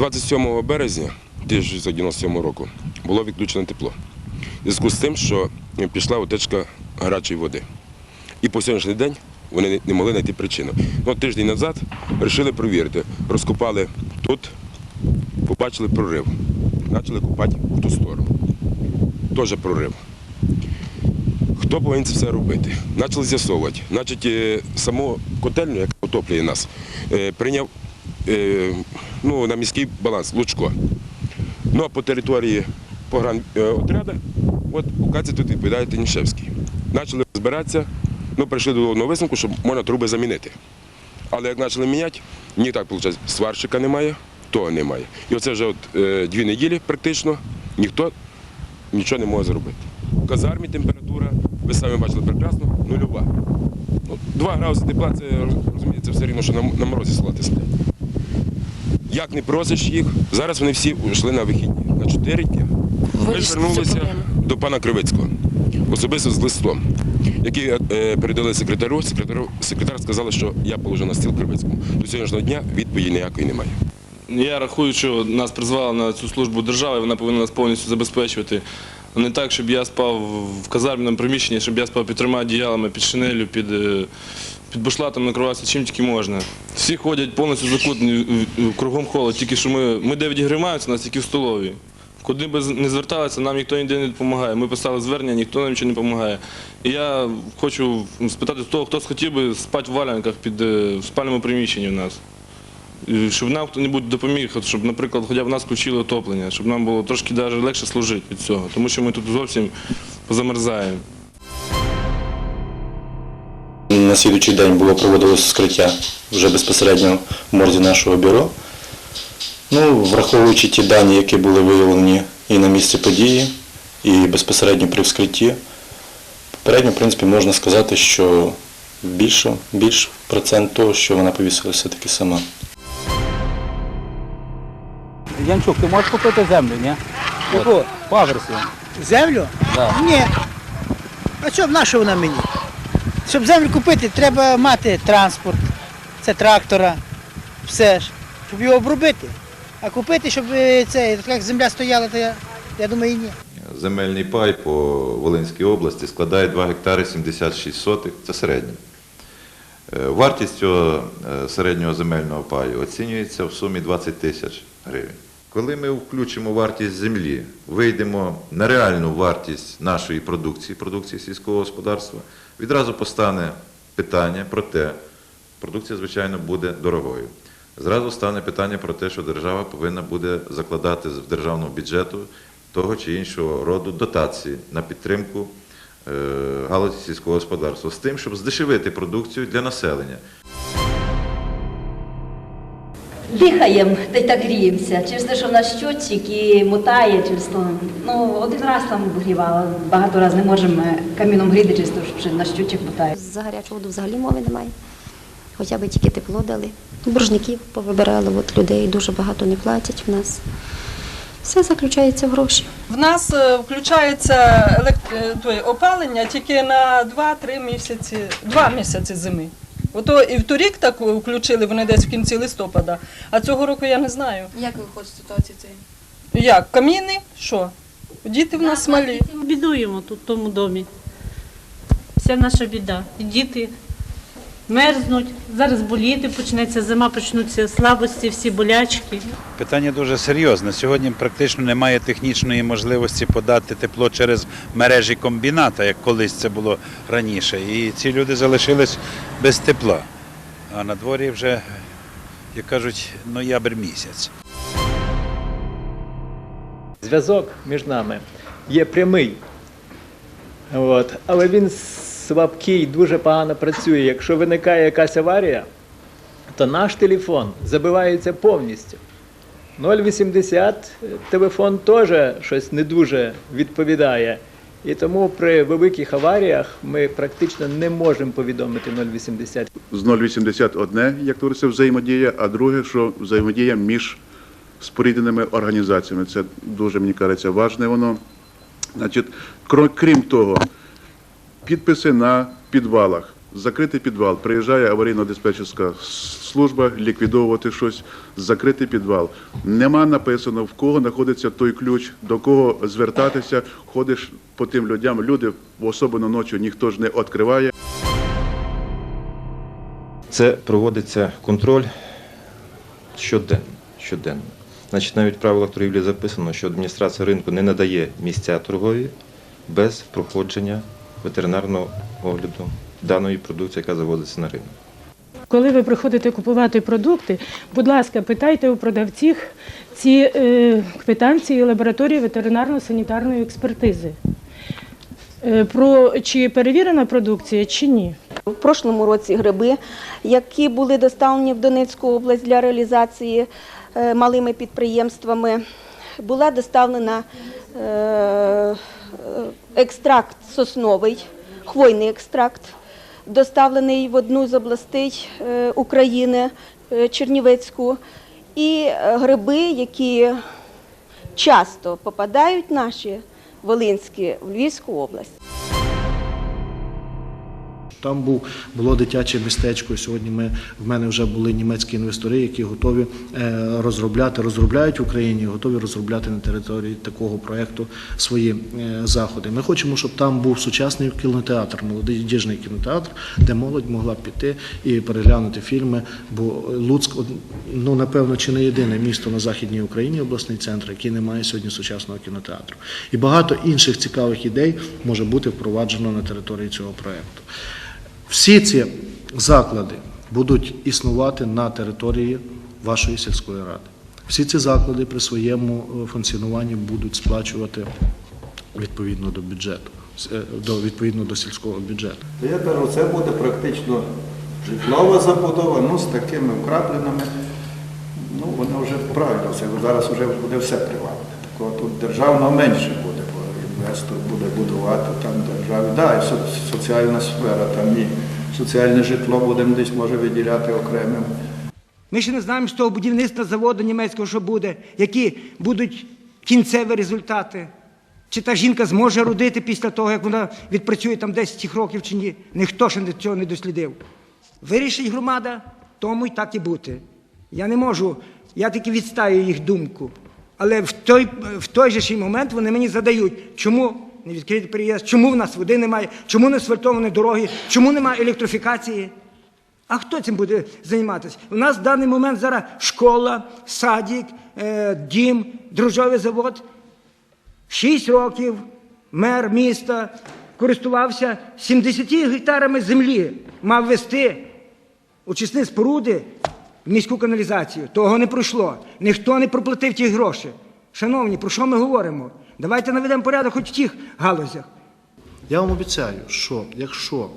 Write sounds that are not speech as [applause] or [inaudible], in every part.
27 березня 1997 року було відключено тепло. В зв'язку з тим, що пішла утечка гарячої води. І по сьогоднішній день вони не- могли знайти причину. Ну, тиждень назад вирішили перевірити. Розкопали тут, побачили прорив. Почали копати в ту сторону. Теж прорив. Хто повинен це все робити? Почали з'ясовувати. Значить, е, саму котельню, яка отоплює нас, е, прийняв ну, на міський баланс Лучко. Ну а по території погранотряду, от Укаці тут відповідає Тенішевський. Почали збиратися, ну прийшли до одного висновку, що можна труби замінити. Але як почали міняти, ні так виходить, сварщика немає, того немає. І оце вже от, е, дві неділі практично ніхто нічого не може зробити. В казармі температура, ви самі бачили прекрасно, нульова. Ну, градуси тепла, це розумієте, все рівно, що на, на морозі салати сидять. Як не просиш їх, зараз вони всі йшли на вихідні. На чотири дні. Ми звернулися до пана Кривицького, особисто з листом, який е, передали секретарю. Секретарю секретар сказала, що я положу на стіл Кривицькому. До сьогоднішнього дня відповіді ніякої немає. Я рахую, що нас призвала на цю службу держави, вона повинна нас повністю забезпечувати. Не так, щоб я спав в казармному приміщенні, щоб я спав під трьома одіялами, під шинелю, під, е, під бушлатом накривався чим тільки можна. Всі ходять повністю закутані в- в- кругом холод, тільки що ми, ми де відігріваємося, нас тільки в столовій. Куди би не зверталися, нам ніхто ніде не допомагає. Ми писали звернення, ніхто нам нічого не допомагає. І я хочу спитати того, хто схотів би спати в валянках під е, в спальному приміщенні у нас. І Щоб нам хто-небудь допоміг, щоб, наприклад, хоча б нас включили отоплення, щоб нам було трошки навіть легше служити від цього, тому що ми тут зовсім позамерзаємо. На слідуючий день було проводилось скриття вже безпосередньо в морзі нашого бюро. Ну, враховуючи ті дані, які були виявлені і на місці події, і безпосередньо при вскритті, попередньо, в принципі, можна сказати, що більше, більш процент того, що вона повісила все-таки сама. Янчук, ти можеш купити землю, ні? Яку? По адресу. Землю? Да. Ні. А що, на що вона мені? Щоб землю купити, треба мати транспорт, це трактора, все ж, щоб його обробити. А купити, щоб е, це, як земля стояла, то я, я думаю, і ні. Земельний пай по Волинській області складає 2 гектари 76 сотих, це середнє. Е, Вартість цього е, середнього земельного паю оцінюється в сумі 20 тисяч гривень. Коли ми включимо вартість землі, вийдемо на реальну вартість нашої продукції, продукції сільського господарства, відразу постане питання про те, продукція, звичайно, буде дорогою. Зразу стане питання про те, що держава повинна буде закладати з державного бюджету того чи іншого роду дотації на підтримку е, галузі сільського господарства з тим, щоб здешевити продукцію для населення. Дихаємо та й так гріємося. Через те, що в нас щотчик і мотає, через то. Ну, один раз там обогрівала, багато разів не можемо каміном гріти, через те, що на щотчик мотає. За гарячу воду взагалі мови немає. Хоча б тільки тепло дали. Боржників повибирали, от людей дуже багато не платять в нас. Все заключається в гроші. В нас е, включається елект... е, опалення тільки на 2-3 місяці, 2 місяці зими. Ото і в торік так включили вони десь в кінці листопада, а цього року я не знаю. Як виходить ситуація цієї? Як? Каміни? Що? Діти в нас малі. Бідуємо тут в тому домі. Вся наша біда. І діти мерзнуть, зараз боліти почнеться зима, почнуться слабості, всі болячки. Питання дуже серйозне. Сьогодні практично немає технічної можливості подати тепло через мережі комбіната, як колись це було раніше. І ці люди залишились без тепла. А на дворі вже, як кажуть, ноябрь місяць. Зв'язок між нами є прямий, От. але він слабкий, дуже погано працює. Якщо виникає якась аварія, то наш телефон забивається повністю. 0,80 телефон теж щось не дуже відповідає. І тому при великих аваріях ми практично не можемо повідомити 0,80. з 0,80 одне, як говориться, взаємодія, а друге, що взаємодія між спорідненими організаціями. Це дуже, мені кажеться, важне воно. Значить, крім того, підписи на підвалах, Закритий підвал. Приїжджає аварійно-диспетчерська служба ліквідовувати щось. Закритий підвал. Нема написано, в кого знаходиться той ключ, до кого звертатися. Ходиш по тим людям. Люди, особливо ночі, ніхто ж не відкриває. Це проводиться контроль щоденно. щоденно. Значить, навіть в правилах торгівлі записано, що адміністрація ринку не надає місця торгові без проходження ветеринарного огляду даної продукції, яка заводиться на ринок. Коли ви приходите купувати продукти, будь ласка, питайте у продавців ці е, квитанції лабораторії ветеринарно-санітарної експертизи. Е, про чи перевірена продукція, чи ні. В прошлому році гриби, які були доставлені в Донецьку область для реалізації е, малими підприємствами, була доставлена екстракт сосновий, хвойний екстракт, доставлений в одну з областей е, України, е, Чернівецьку, і е, гриби, які часто попадають наші волинські в Львівську область. Там був було дитяче містечко. Сьогодні ми в мене вже були німецькі інвестори, які готові е, розробляти, розробляють в Україні, готові розробляти на території такого проекту свої е, заходи. Ми хочемо, щоб там був сучасний кінотеатр, молодіжний кінотеатр, де молодь могла піти і переглянути фільми. Бо Луцьк, ну напевно, чи не єдине місто на західній Україні, обласний центр, який не має сьогодні сучасного кінотеатру. І багато інших цікавих ідей може бути впроваджено на території цього проекту. Всі ці заклади будуть існувати на території вашої сільської ради. Всі ці заклади при своєму е, функціонуванні будуть сплачувати відповідно до бюджету, е, відповідно до сільського бюджету. Я кажу, це буде практично житлова забудова, ну з такими вкрапленими. Ну, воно вже правильно, зараз вже буде все приватне. Такого тут державного менше буде, інвестор буде будувати там державі. Так, да, соціальна сфера, там і соціальне житло будемо десь може виділяти окремим. Ми ще не знаємо з того будівництва заводу німецького, що буде, які будуть кінцеві результати. Чи та жінка зможе родити після того, як вона відпрацює там 10 років чи ні. Ніхто ще цього не дослідив. Вирішить громада, тому й так і бути. Я не можу, я тільки відстаю їх думку. Але в той, в той же момент вони мені задають, чому не відкритий переїзд, чому в нас води немає, чому не асфальтовані дороги, чому немає електрифікації. А хто цим буде займатися? У нас в даний момент зараз школа, садик, е, дім, дрожжовий завод. Шість років мер міста користувався 70 гектарами землі, мав вести очисні споруди в міську каналізацію. Того не пройшло. Ніхто не проплатив ті гроші. Шановні, про що ми говоримо? Давайте наведемо порядок хоч в тих галузях. Я вам обіцяю, що якщо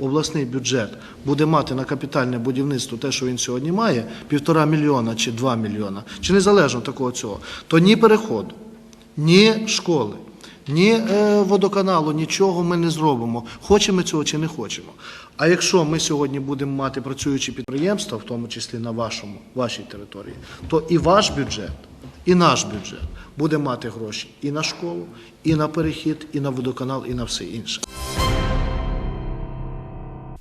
обласний бюджет буде мати на капітальне будівництво те, що він сьогодні має, півтора мільйона чи два мільйона, чи незалежно такого цього, то ні переходу, ні школи, ні е, водоканалу, нічого ми не зробимо. Хочемо цього чи не хочемо. А якщо ми сьогодні будемо мати працюючі підприємства, в тому числі на вашому, вашій території, то і ваш бюджет, і наш бюджет буде мати гроші і на школу, і на перехід, і на водоканал, і на все інше.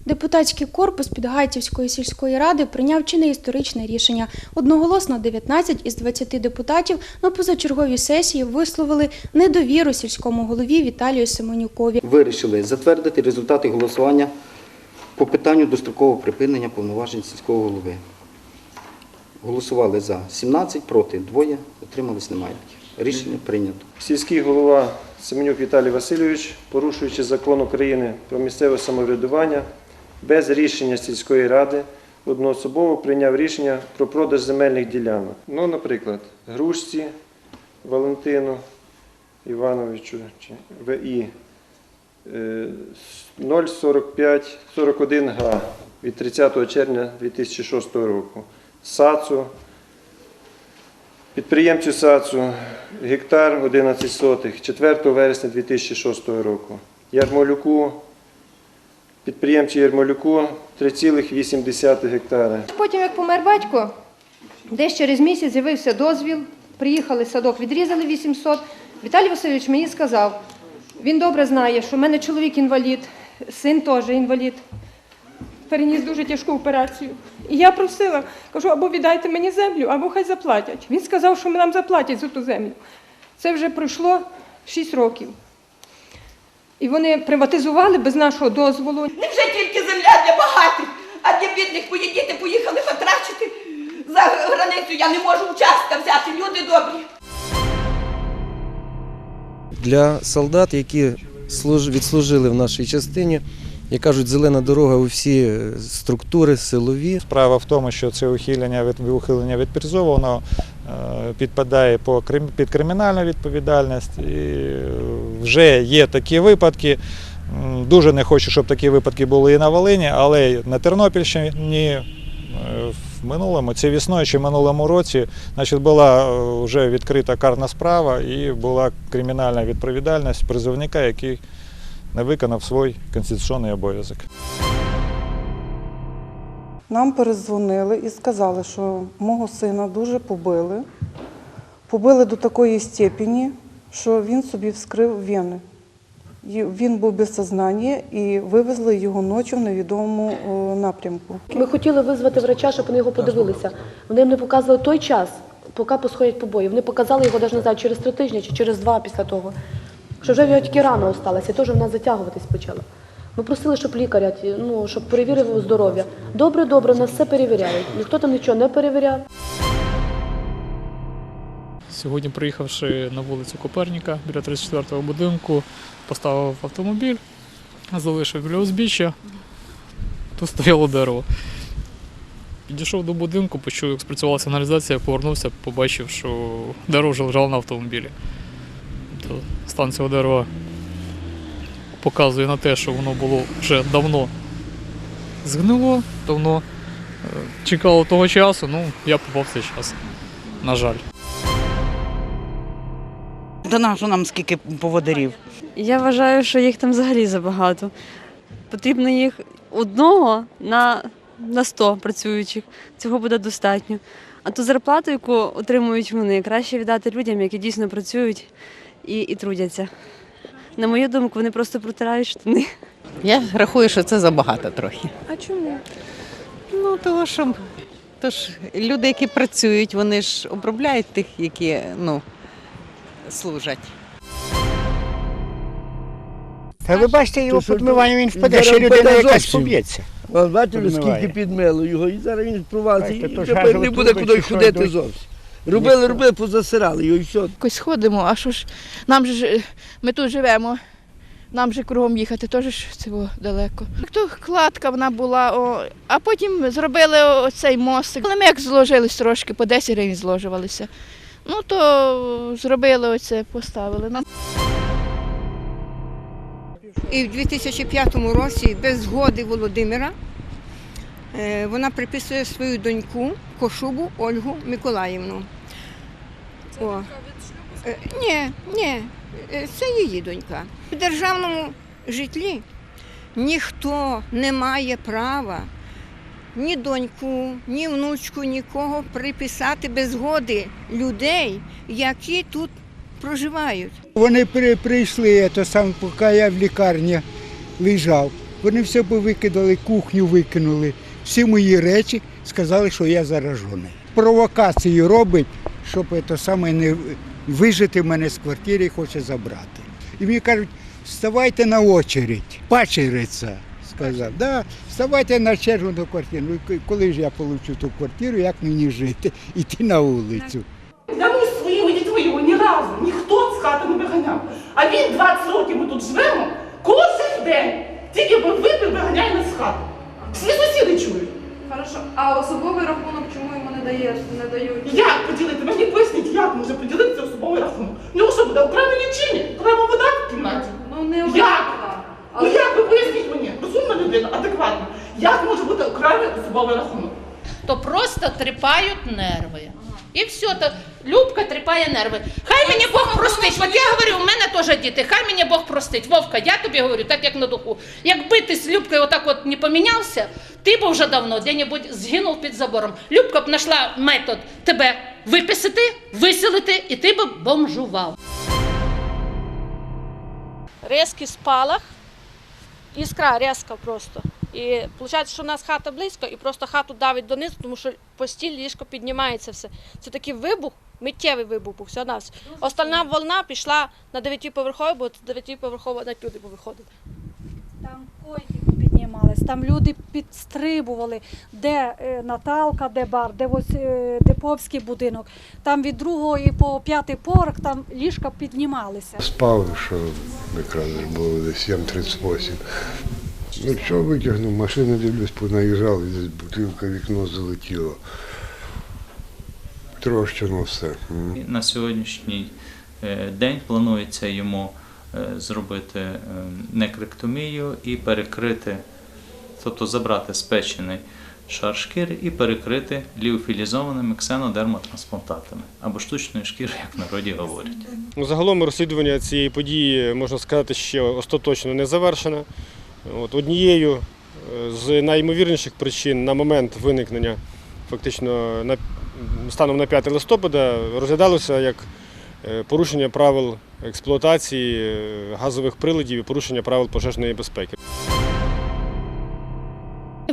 Депутатський корпус Підгайцівської сільської ради прийняв чинне історичне рішення. Одноголосно 19 із 20 депутатів на позачерговій сесії висловили недовіру сільському голові Віталію Семенюкові. вирішили затвердити результати голосування по питанню дострокового припинення повноважень сільського голови. Голосували за 17, проти двоє, утримались немає. Рішення прийнято. Сільський голова Семенюк Віталій Васильович, порушуючи закон України про місцеве самоврядування, без рішення сільської ради одноособово прийняв рішення про продаж земельних ділянок. Ну, наприклад, Грушці Валентину Івановичу ВІ е, 045 41 га від 30 червня 2006 року. САЦУ Підприємцю САЦУ гектар 11 сотих 4 вересня 2006 року. Ярмолюку, підприємцю Ярмолюку 3,8 гектара. Потім, як помер батько, десь через місяць з'явився дозвіл, приїхали садок, відрізали 800. Віталій Васильович мені сказав, він добре знає, що в мене чоловік інвалід, син теж інвалід. переніс дуже тяжку операцію. І я просила, кажу, або віддайте мені землю, або хай заплатять. Він сказав, що нам заплатять за ту землю. Це вже пройшло 6 років. І вони приватизували без нашого дозволу. Невже тільки земля для багатих, а для бідних мої діти поїхали потрачити за границю. Я не можу участка взяти. Люди добрі. для солдат, які відслужили в нашій частині. Як кажуть, зелена дорога у всі е, структури силові. Справа в тому, що це ухилення від ухилення від призову, воно е, підпадає під кримінальну відповідальність. І е, вже є такі випадки. Дуже не хочу, щоб такі випадки були і на Волині, але на Тернопільщині е, в минулому, це весною чи минулому році, значить, була е, вже відкрита карна справа і була кримінальна відповідальність призовника, який не виконав свій конституційний обов'язок. Нам перезвонили і сказали, що мого сина дуже побили. Побили до такої степені, що він собі вскрив вени. Він був без сознання і вивезли його ночі в невідомому напрямку. Ми хотіли визвати врача, щоб вони його подивилися. Вони їм не показували той час, поки посходять побої. Вони показали його навіть не знаю, через три тижні чи через два після того. Що вже в нього тільки рана осталася, і теж вона затягуватись почала. Ми просили, щоб лікаря, ну, щоб перевірив його здоров'я. Добре, добре, нас все перевіряють. Ніхто там нічого не перевіряв. Сьогодні, приїхавши на вулицю Коперніка біля 34-го будинку, поставив автомобіль, залишив біля узбіччя, тут стояло дерево. Підійшов до будинку, почув, як спрацювала сигналізація, повернувся, побачив, що дерево вже лежало на автомобілі. То стан цього дерева показує на те, що воно було вже давно згнило, давно е, чекало того часу, ну я попав цей час. На жаль. До нашого нам скільки поводирів. Я вважаю, що їх там взагалі забагато. Потрібно їх одного на, на 100 працюючих. Цього буде достатньо. А ту зарплату, яку отримують вони, краще віддати людям, які дійсно працюють і, і трудяться. На мою думку, вони просто протирають штани. Я рахую, що це забагато трохи. А чому? Ну, того, що то ж, люди, які працюють, вони ж обробляють тих, які ну, служать. Та ви бачите, його підмивання, він впаде, ще людина якась поб'ється. От бачите, Підмиває. скільки підмило його, і зараз він провалиться, Бачите, і то тепер не буде труби куди що ходити йдуть. зовсім. Робили, робили, позасирали його і все. Якось ходимо, а що ж, нам же ж, ми тут живемо, нам же кругом їхати, теж ж цього далеко. То кладка вона була, о, а потім зробили оцей мостик. Але ми як зложились трошки, по 10 гривень зложувалися. Ну то зробили оце, поставили. Нам І в 2005 році, без згоди Володимира, е, вона приписує свою доньку Кошубу Ольгу Миколаївну. О. Е, Ні, ні, е, це її донька. В державному житлі ніхто не має права ні доньку, ні внучку, нікого приписати без згоди людей, які тут проживають. Вони при, прийшли, то сам, поки я в лікарні лежав. Вони все повикидали, кухню викинули. Всі мої речі сказали, що я заражений. Провокацію робить, щоб це саме не вижити мене з квартири і хоче забрати. І мені кажуть, вставайте на очередь, пачериця. Сказав, да, вставайте на чергу до квартири. Ну, коли ж я получу ту квартиру, як мені жити? [laughs] Іти на вулицю. Да ми з своїми дітьми його ні разу ніхто з хати не виганяв. А він 20 років ми тут живемо, кожен день. Тільки бо випив, виганяє нас з хати. Всі сусіди чують. Хорошо. А особовий рахунок чому йому не даєш, не дають? Як поділити? Мені поясніть, як може поділитися особовий рахунок? В нього що буде окремі лічильник? Окрема вода в кімнаті? Ну не Як? Ну як ви поясніть? Розумна людина, адекватна. Як може бути окремий особовий рахунок? то просто тріпають нерви. І все, то Любка тріпає нерви. Хай мені Бог простить. От я говорю, у мене теж діти, хай мені Бог простить. Вовка, я тобі говорю, так як на духу. Якби ти з Любкою отак от не помінявся, ти б вже давно де-небудь згинув під забором. Любка б знайшла метод тебе виписати, виселити, і ти б бомжував. Резкий спалах, іскра різка просто. І виходить, що в нас хата близько, і просто хату давить донизу, тому що постіль ліжко піднімається все. Це такий вибух, миттєвий вибух був все нас. Остальна волна пішла на дев'ятиповерхову, бо дев'ятиповерхова на люди повиходили. Там койки піднімались, там люди підстрибували, де е, Наталка, де бар, де ось е, Деповський будинок. Там від другого і по п'ятий поверх там ліжка піднімалися. Спав, що якраз було десь 7.38. Ну що витягнув, машину дивлюсь, понаїжджали, десь бутилка, вікно залетіло. Трощено все. На сьогоднішній е, день планується йому е, зробити е, некректомію і перекрити, тобто забрати спечений шар шкіри і перекрити ліофілізованими ксенодермотрансплантатами або штучною шкірою, як в народі говорять. Ну, Загалом розслідування цієї події, можна сказати, ще остаточно не завершено. От, однією е, з найімовірніших причин на момент виникнення, фактично станом на 5 листопада, розглядалося як е, порушення правил експлуатації е, газових приладів і порушення правил пожежної безпеки.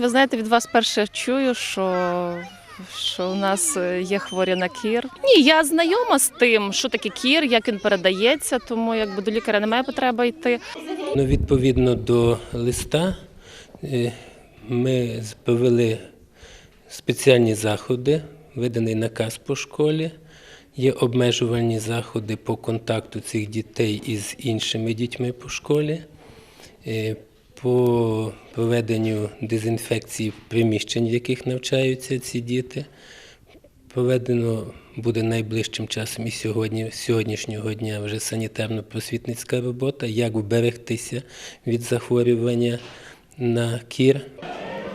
Ви знаєте, від вас перше чую, що, що у нас е, є хворі на кір. Ні, я знайома з тим, що таке кір, як він передається, тому якби до лікаря немає потреби йти. Ну, відповідно до листа е, ми провели спеціальні заходи, виданий наказ по школі. Є обмежувальні заходи по контакту цих дітей із іншими дітьми по школі, е, по проведенню дезінфекції приміщень, в яких навчаються ці діти. Проведено буде найближчим часом і сьогодні, сьогоднішнього дня вже санітарно-просвітницька робота, як вберегтися від захворювання на кір.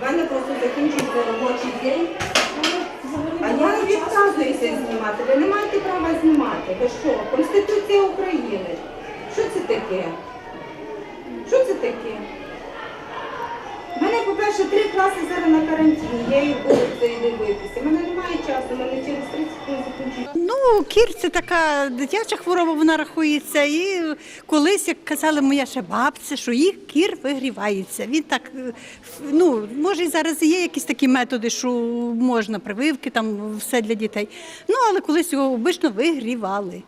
У мене просто закінчується робочий день. А я не відказуюся знімати. Ви не маєте права знімати. Ви що? Конституція України. Що це таке? Що це таке? Мене, по-перше, три класи зараз на карантині. Я їх буду це дивитися. У мене немає часу, у мене через 30 хвилин закінчується. Ну, кір це така дитяча хвороба, вона рахується. І колись, як казала моя ще бабця, що їх кір вигрівається. Він так, е, ну, може, і зараз є якісь такі методи, що можна прививки, там все для дітей. Ну, але колись його обично вигрівали.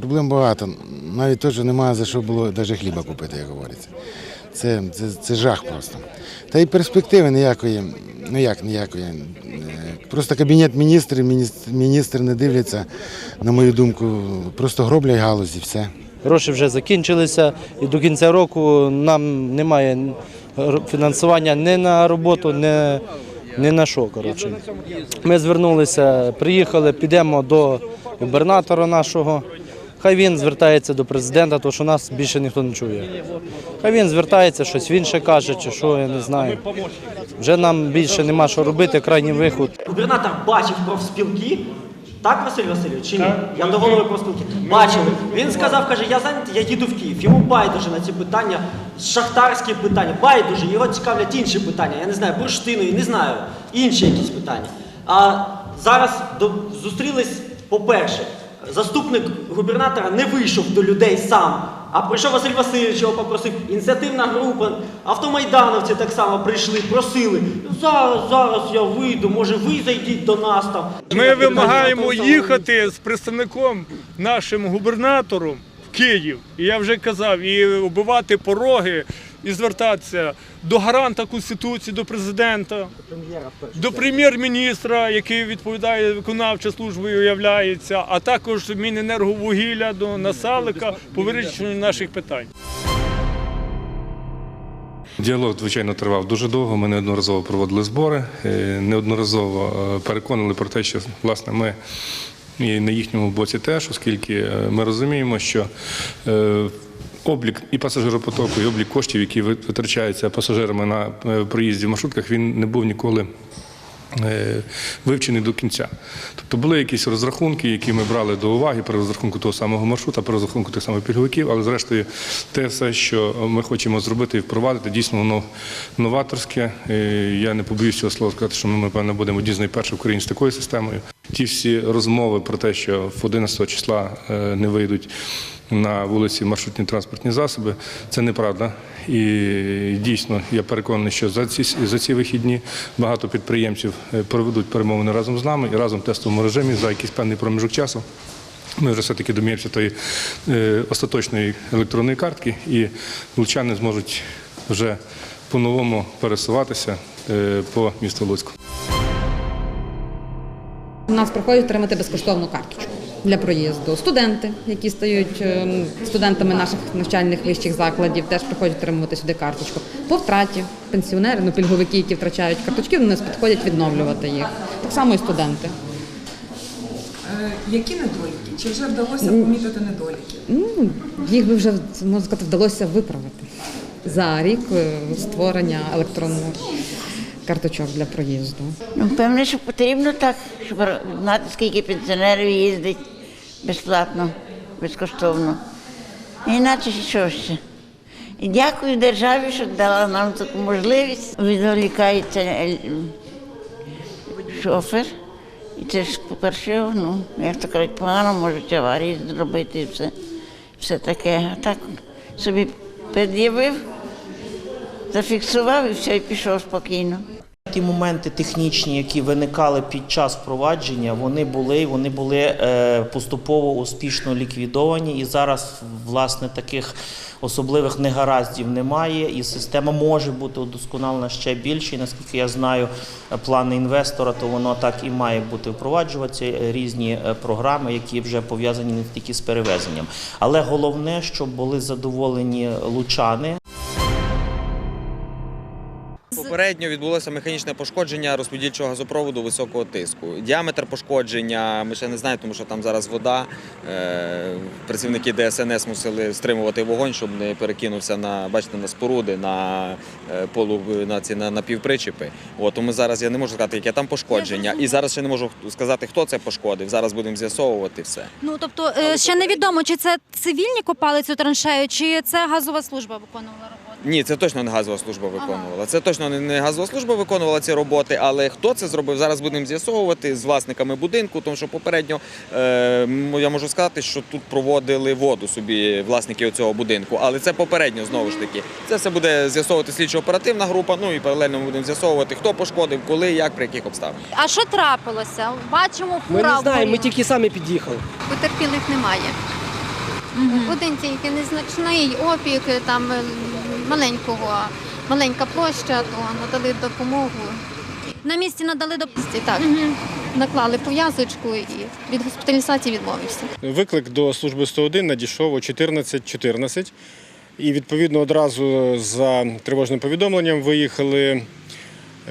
Проблем багато. Навіть теж немає за що було навіть хліба купити, як говориться. Це, це, це жах просто. Та й перспективи ніякої, ну як ніякої. Е, Просто кабінет міністрів, міністр, міністр не дивляться, на мою думку, просто гроблять галузі, все. Гроші вже закінчилися, і до кінця року нам немає фінансування ні на роботу, ні, ні на що. Коротше. Ми звернулися, приїхали, підемо до губернатора нашого. Хай він звертається до президента, тому що нас більше ніхто не чує. Хай він звертається, щось він ще каже, чи що, я не знаю. Вже нам більше нема що робити, крайній виход. Губернатор бачив профспілки. Так, Василь Васильович, чи ні? Я до голови профспілки. Бачили. Він сказав, каже, я зайнятий, я їду в Київ. Йому байдуже на ці питання, шахтарські питання, байдуже, його цікавлять інші питання. Я не знаю, бурштинові, не знаю, інші якісь питання. А зараз до- зустрілись, по-перше, заступник губернатора не вийшов до людей сам, а прийшов Василь Васильович, його попросив. Ініціативна група, автомайдановці так само прийшли, просили. Зараз, зараз я вийду, може ви зайдіть до нас там. Ми вимагаємо їхати з представником нашим губернатором в Київ. І я вже казав, і оббивати пороги, і звертатися до гаранта Конституції, до президента, до прем'єр-міністра, який відповідає виконавчою службою, являється, а також Міненерговугілля до Насалика по вирішенню наших питань. Діалог, звичайно, тривав дуже довго. Ми неодноразово проводили збори, е, неодноразово е, переконали про те, що власне ми і на їхньому боці теж, оскільки е, ми розуміємо, що облік і пасажиропотоку, і облік коштів, які витрачаються пасажирами на е, проїзді в маршрутках, він не був ніколи. е, Вивчений до кінця. Тобто були якісь розрахунки, які ми брали до уваги при розрахунку того самого маршрута, при розрахунку тих самих пільговиків, але зрештою те все, що ми хочемо зробити і впровадити, дійсно воно новаторське. Е, Я не побоюсь цього слова сказати, що ми, напевно, будемо з найперших в Україні з такою системою. Ті всі розмови про те, що в 11 числа е, не вийдуть на вулиці маршрутні транспортні засоби, це неправда. І дійсно я переконаний, що за ці за ці вихідні багато підприємців е, проведуть перемовини разом з нами і разом в тестовому режимі за якийсь певний проміжок часу. Ми вже все-таки доміємося тої е, остаточної електронної картки, і лучани зможуть вже по-новому пересуватися е, по місту Луцьку. У нас приходять отримати безкоштовну карточку для проїзду. Студенти, які стають е, студентами наших навчальних вищих закладів, теж приходять отримувати сюди карточку. По втраті пенсіонери, ну пільговики, які втрачають карточки, до нас підходять відновлювати їх. Так само і студенти. Е, Які недоліки? Чи вже вдалося помітити недоліки? Ну, їх би вже можна сказати вдалося виправити за рік е, створення електронних карточок для проїзду. Ну, певне, що потрібно так, щоб знати, скільки пенсіонерів їздить безплатно, безкоштовно. Іначе що ще. І дякую державі, що дала нам таку можливість. Відволікається е, шофер. І це ж, по-перше, ну, як то кажуть, погано можуть аварії зробити і все, все таке. А так собі пред'явив, зафіксував і все, і пішов спокійно. Ті моменти технічні, які виникали під час впровадження, вони були, вони були е, поступово успішно ліквідовані. І зараз, власне, таких особливих негараздів немає, і система може бути удосконалена ще більше. І наскільки я знаю плани інвестора, то воно так і має бути впроваджуватися різні е, програми, які вже пов'язані не тільки з перевезенням. Але головне, щоб були задоволені лучани. Попередньо відбулося механічне пошкодження розподільчого газопроводу високого тиску. Діаметр пошкодження ми ще не знаємо, тому що там зараз вода. Е, Працівники ДСНС мусили стримувати вогонь, щоб не перекинувся на бачите, на споруди, на е, полу на ці на напівпричепи. От тому зараз я не можу сказати, яке там пошкодження. І зараз ще не можу сказати, хто це пошкодив. Зараз будемо з'ясовувати все. Ну тобто е, ще невідомо, чи це цивільні копали цю траншею, чи це газова служба виконувала. Ні, це точно не газова служба виконувала. Це точно не- газова служба виконувала ці роботи, але хто це зробив, зараз будемо з'ясовувати з власниками будинку, тому що попередньо е, я можу сказати, що тут проводили воду собі власники цього будинку, але це попередньо знову ж таки. Це все буде з'ясовувати слідчо-оперативна група. Ну і паралельно ми будемо з'ясовувати, хто пошкодив, коли, як, при яких обставинах. А що трапилося? Бачимо Ми не знаємо, ми тільки самі під'їхали. Потерпілих немає. Один тільки незначний опік, там маленького, маленька площа, то надали допомогу. На місці надали допомогу. Так, наклали пов'язочку і від госпіталізації відмовився. Виклик до служби 101 надійшов о 14.14. І відповідно одразу за тривожним повідомленням виїхали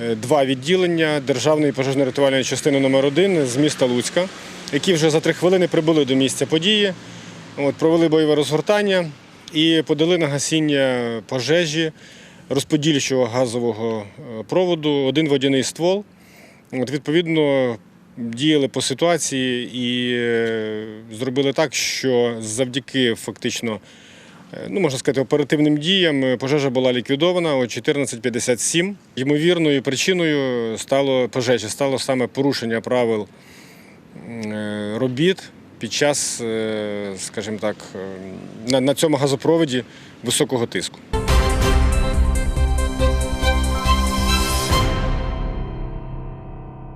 е, два відділення Державної пожежно-рятувальної частини номер 1 з міста Луцька, які вже за три хвилини прибули до місця події, от, провели бойове розгортання і подали на гасіння пожежі розподільчого газового е, проводу один водяний ствол. От, відповідно, діяли по ситуації і е, зробили так, що завдяки фактично, е, ну можна сказати, оперативним діям пожежа була ліквідована о 14.57. Ймовірною причиною стало пожежі, стало саме порушення правил робіт під час, е, скажімо так, е, на, на цьому газопроводі високого тиску.